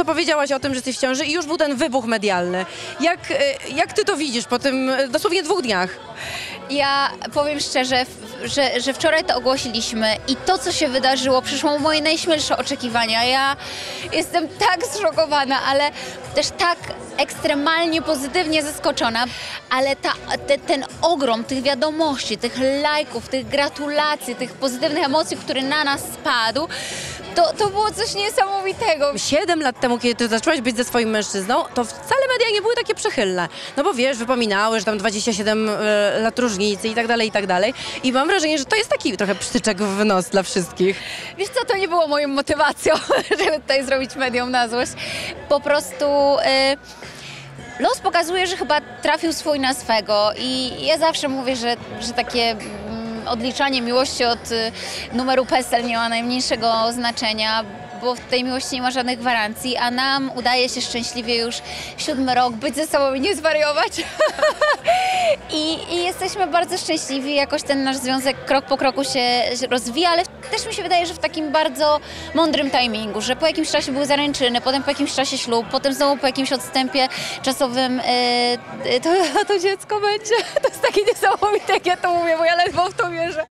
co powiedziałaś o tym, że jesteś w ciąży i już był ten wybuch medialny. Jak, e, jak ty to widzisz po tym e, dosłownie dwóch dniach? Ja powiem szczerze, że, że wczoraj to ogłosiliśmy i to, co się wydarzyło, przyszło moje najśmielsze oczekiwania. Ja jestem tak zszokowana, ale też tak ekstremalnie pozytywnie zaskoczona, ale ta, te, ten ogrom tych wiadomości, tych lajków, tych gratulacji, tych pozytywnych emocji, który na nas spadł, to, to było coś niesamowitego. Siedem lat temu, kiedy ty zaczęłaś być ze swoim mężczyzną, to wcale media nie były takie przychylne. No bo wiesz, wypominały, że tam 27 e, lat różnicy i tak dalej, i tak dalej. I mam wrażenie, że to jest taki trochę psztyczek w nos dla wszystkich. Wiesz co, to nie było moją motywacją, żeby tutaj zrobić medium na złość. Po prostu y, los pokazuje, że chyba trafił swój na swego i ja zawsze mówię, że, że takie odliczanie miłości od y, numeru PESEL nie ma najmniejszego znaczenia, bo w tej miłości nie ma żadnych gwarancji, a nam udaje się szczęśliwie już siódmy rok być ze sobą i nie zwariować. I, I jesteśmy bardzo szczęśliwi, jakoś ten nasz związek krok po kroku się rozwija, ale też mi się wydaje, że w takim bardzo mądrym timingu, że po jakimś czasie były zaręczyny, potem po jakimś czasie ślub, potem znowu po jakimś odstępie czasowym yy, to, to dziecko będzie. To jest takie niesamowite, jak ja to mówię, bo ja ledwo w to wierzę.